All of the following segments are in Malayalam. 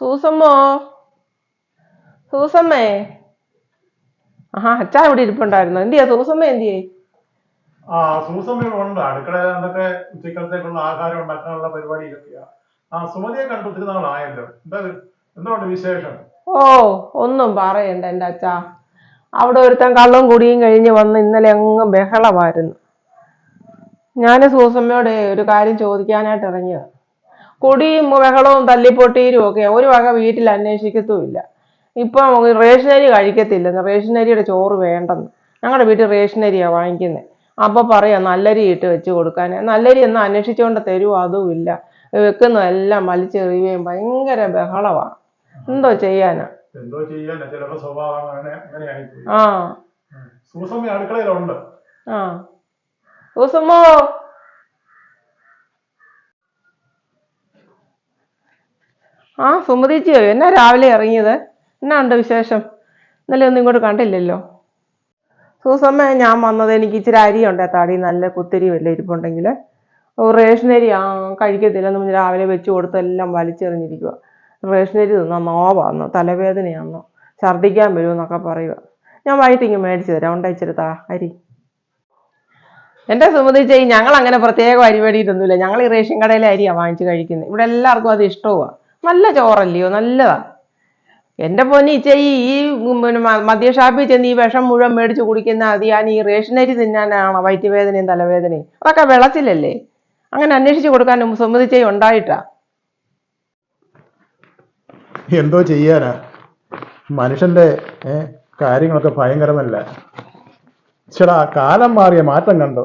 സൂസമ്മോ? സൂസമ്മേ? ആഹാ അച്ഛാ ഇവിടെ ഇരിപ്പുണ്ടായിരുന്നു. എന്തിയാ സൂസമ്മ എന്തിയേ? ആ സൂസമ്മയുടെ ഉണ്ട്. അടുക്കളയിൽ എന്തൊക്കെ ഉച്ചക്കലത്തേക്കുള്ള ആഹാരം ഉണ്ടാക്കാനുള്ള പരിപാടിയിലൊക്കെയാ ആ സുമതിയെ കണ്ടു ഒത്തിരി നാളായല്ലോ. എന്താ എന്തുകൊണ്ട് വിശേഷം? ഓ ഒന്നും പറയണ്ട എന്റെ അച്ഛാ. അവിടെ ഒരുത്തൻ കള്ളും കുടിയും കഴിഞ്ഞ് വന്ന് ഇന്നലെ അങ്ങ് ബഹളമായിരുന്നു. ഞാൻ സൂസമ്മയോട് ഒരു കാര്യം ചോദിക്കാനായിട്ട് ഇറങ്ങിയത്. കുടിയും ബഹളവും തല്ലിപ്പൊട്ടീരും ഒക്കെ ഒരു വക വീട്ടിൽ അന്വേഷിക്കത്തുമില്ല. ഇപ്പം റേഷനരി കഴിക്കത്തില്ലെന്ന് റേഷനരിയുടെ ചോറ് വേണ്ടെന്ന്. ഞങ്ങളുടെ വീട്ടിൽ റേഷനരിയാണ് വാങ്ങിക്കുന്നത് അപ്പോൾ പറയാം നല്ലരി ഇട്ട് വെച്ച് കൊടുക്കാൻ നല്ലരി എന്ന് അന്വേഷിച്ചുകൊണ്ട് തരുമോ അതും ഇല്ല. വെക്കുന്നതെല്ലാം വലിച്ചെറിയുകയും ഭയങ്കര ബഹളമാണ് എന്തോ ചെയ്യാനാ? എന്തോ ചെയ്യാനാ? ചിലപ്പോ സ്വഭാവം അങ്ങനെ അങ്ങനെ ആയിപ്പോയി. ആ. സൂസമ്മ അടുക്കളയിലുണ്ട്. ആ. സൂസമ്മോ? ആ സുമതിച്ചിയോ എന്നാ രാവിലെ ഇറങ്ങിയത്? എന്നാ ഉണ്ട് വിശേഷം? ഇന്നലെ ഒന്നും ഇങ്ങോട്ട് കണ്ടില്ലല്ലോ. സൂസമ്മ ഞാൻ വന്നത് എനിക്ക് ഇച്ചിരി അരിയുണ്ട് താടി. നല്ല കുത്തിരി വല്ല ഇരിപ്പുണ്ടെങ്കിൽ റേഷനരി ആ കഴിക്കത്തില്ലെന്ന് രാവിലെ വെച്ച് കൊടുത്തെല്ലാം വലിച്ചെറിഞ്ഞിരിക്കുക റേഷനരി തിന്നാ നോവാന്നോ തലവേദനയാന്നോ ഛർദ്ദിക്കാൻ വരുമെന്നൊക്കെ പറയുക ഞാൻ വൈകിട്ട് ഇങ്ങനെ മേടിച്ചു തരാം. ഉണ്ട് ഇച്ചിരി താ അരി? എന്റെ ചെയ് ഞങ്ങൾ അങ്ങനെ പ്രത്യേകം അരി മേടിയിട്ടൊന്നുമില്ല. ഞങ്ങൾ ഈ റേഷൻ കടയിലെ അരിയാണ് വാങ്ങിച്ച് കഴിക്കുന്നത് ഇവിടെ എല്ലാവർക്കും അത് ഇഷ്ടവുമാണ് നല്ല ചോറല്ലയോ നല്ലതാ. എന്റെ പൊന്നി ചെയ് ഈ പിന്നെ മദ്യഷാപ്പിൽ ചെന്ന് ഈ വിഷം മുഴുവൻ മേടിച്ച് കുടിക്കുന്ന അത് ഞാൻ ഈ റേഷനരി തിന്നാനാണ് വയറ്റുവേദനയും തലവേദനയും? അതൊക്കെ വെളച്ചിലല്ലേ അങ്ങനെ അന്വേഷിച്ച് കൊടുക്കാൻ സുമതി ചെയ് ഉണ്ടായിട്ടാ. എന്തോ ചെയ്യാനാ? മനുഷ്യന്റെ കാര്യങ്ങളൊക്കെ ഭയങ്കരമല്ല. ചേടാ കാലം മാറിയ മാറ്റം കണ്ടോ?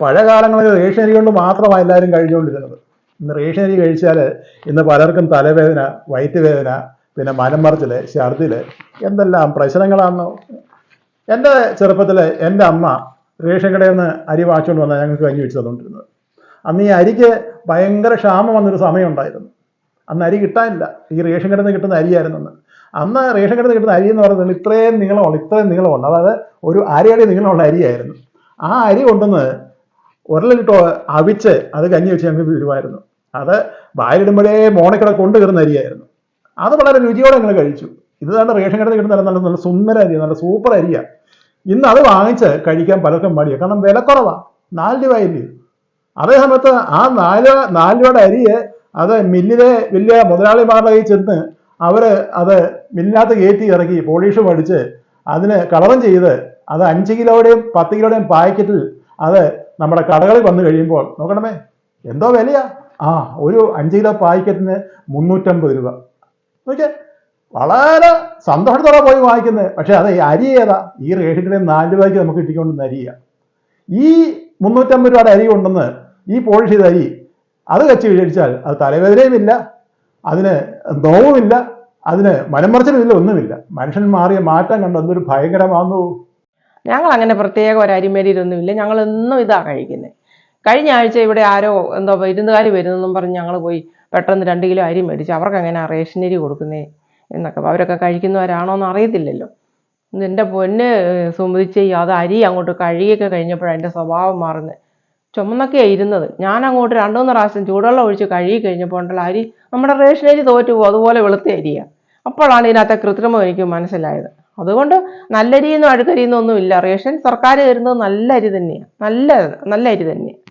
പഴയ കാലങ്ങളിൽ റേഷനരി കൊണ്ട് മാത്രമാണ് എല്ലാവരും കഴിച്ചുകൊണ്ടിരുന്നത്. അരി കഴിച്ചാൽ ഇന്ന് പലർക്കും തലവേദന വയറ്റുവേദന പിന്നെ മലമറച്ചിൽ ഛർദിൽ എന്തെല്ലാം പ്രശ്നങ്ങളാണെന്നോ എന്റെ ചെറുപ്പത്തിൽ എന്റെ അമ്മ റേഷൻ കടയിൽ നിന്ന് അരി വാച്ചുകൊണ്ട് വന്നാൽ ഞങ്ങൾക്ക് കഞ്ഞി വെച്ച് തന്നുകൊണ്ടിരുന്നത് അന്ന് ഈ അരിക്ക് ഭയങ്കര ക്ഷാമം വന്നൊരു സമയം ഉണ്ടായിരുന്നു അന്ന് അരി കിട്ടാനില്ല. ഈ റേഷൻ കടയിൽ നിന്ന് കിട്ടുന്ന അരിയായിരുന്നു അന്ന്. അന്ന് റേഷൻ കടയിൽ നിന്ന് കിട്ടുന്ന അരി എന്ന് പറയുന്നത് ഇത്രയും നീളമുള്ള ഇത്രയും നീളമുണ്ട് അതായത് ഒരു അരയടി നീളമുള്ള അരിയായിരുന്നു. ആ അരി കൊണ്ടുവന്ന് ഉരലിട്ടോ അവിച്ച് അത് കഞ്ഞി വെച്ച് ഞങ്ങൾക്ക് തരുമായിരുന്നു അത് വായിലിടുമ്പോഴേ മോണക്കിട കൊണ്ടു കയറുന്ന അരിയായിരുന്നു. അത് വളരെ രുചിയോടെ ഞങ്ങൾ കഴിച്ചു. ഇത് തന്നെ റേഷൻ കടയിൽ കിട്ടുന്ന നല്ല നല്ല സുന്ദര അരി നല്ല സൂപ്പർ അരിയാണ് ഇന്ന് അത് വാങ്ങിച്ച് കഴിക്കാൻ പലർക്കും മടിയാണ് കാരണം വില കുറവാണ് നാല് രൂപ അരി. അതേ സമയത്ത് ആ നാല് നാല് രൂപയുടെ അരിയെ അത് മില്ലിലെ വലിയ മുതലാളിമാരുടെ കയ്യിൽ ചെന്ന് അവർ അത് മില്ലിനകത്ത് കയറ്റി ഇറക്കി പോളീഷ് പഠിച്ച് അതിന് കളറും ചെയ്ത് അത് അഞ്ച് കിലോയുടെയും പത്ത് കിലോയുടെയും പാക്കറ്റിൽ അത് നമ്മുടെ കടകളിൽ വന്നു കഴിയുമ്പോൾ നോക്കണമേ എന്തോ വിലയാ? ആ ഒരു അഞ്ച് കിലോ പായ്ക്കറ്റിന് മുന്നൂറ്റമ്പത് രൂപ. നോക്കിയേ വളരെ സന്തോഷത്തോടെ പോയി വാങ്ങിക്കുന്നത്. പക്ഷേ അത് അരി ഏതാ? ഈ റേഷൻ നാല് രൂപയ്ക്ക് നമുക്ക് കിട്ടിക്കൊണ്ടുന്ന അരിയ. ഈ മുന്നൂറ്റമ്പത് രൂപയുടെ അരി കൊണ്ടുവന്ന് ഈ പോളിഷ് ചെയ്ത അരി അത് വെച്ച് കഴിച്ചാൽ അത് തലവേദനയുമില്ല അതിന് നോവുമില്ല അതിന് മനമറിച്ചിലുമില്ല ഒന്നുമില്ല മനുഷ്യൻ മാറിയ മാറ്റം കണ്ടു എന്തൊരു ഭയങ്കരമാകുന്നു ഞങ്ങൾ അങ്ങനെ പ്രത്യേകം ഒരു അരിമേടിയിലൊന്നുമില്ല ഞങ്ങൾ എന്നും ഇതാ കഴിക്കുന്നത് കഴിഞ്ഞ ആഴ്ച ഇവിടെ ആരോ എന്തോ വിരുന്നുകാർ വരുന്നെന്നും പറഞ്ഞ് ഞങ്ങൾ പോയി പെട്ടെന്ന് രണ്ട് കിലോ അരി മേടിച്ചു അവർക്ക് അങ്ങനെ റേഷനരി കൊടുക്കുന്നേ എന്നൊക്കെ അവരൊക്കെ കഴിക്കുന്നവരാണോ എന്ന് അറിയത്തില്ലല്ലോ എന്റെ പൊന്ന് സുമതിച്ച് അത് അരി അങ്ങോട്ട് കഴുകിയൊക്കെ കഴിഞ്ഞപ്പോഴാണ് എന്റെ സ്വഭാവം മാറുന്നത് ചുമന്നൊക്കെയാണ് ഇരുന്നത്. ഞാൻ അങ്ങോട്ട് രണ്ടു മൂന്ന് പ്രാവശ്യം ചൂടുവെള്ളം ഒഴിച്ച് കഴുകി കഴിഞ്ഞപ്പോൾ ഉണ്ടല്ലോ അരി നമ്മുടെ റേഷൻ അരി തോറ്റു പോകും. അതുപോലെ വെളുത്ത അരിയാണ് അപ്പോഴാണ് ഇതിനകത്തെ കൃത്രിമം എനിക്ക് മനസ്സിലായത്. അതുകൊണ്ട് നല്ല അരിയെന്നും അഴുക്കരിയെന്നും ഒന്നും ഇല്ല റേഷൻ സർക്കാർ തരുന്നത് നല്ല അരി തന്നെയാണ് നല്ല നല്ല അരി തന്നെയാണ്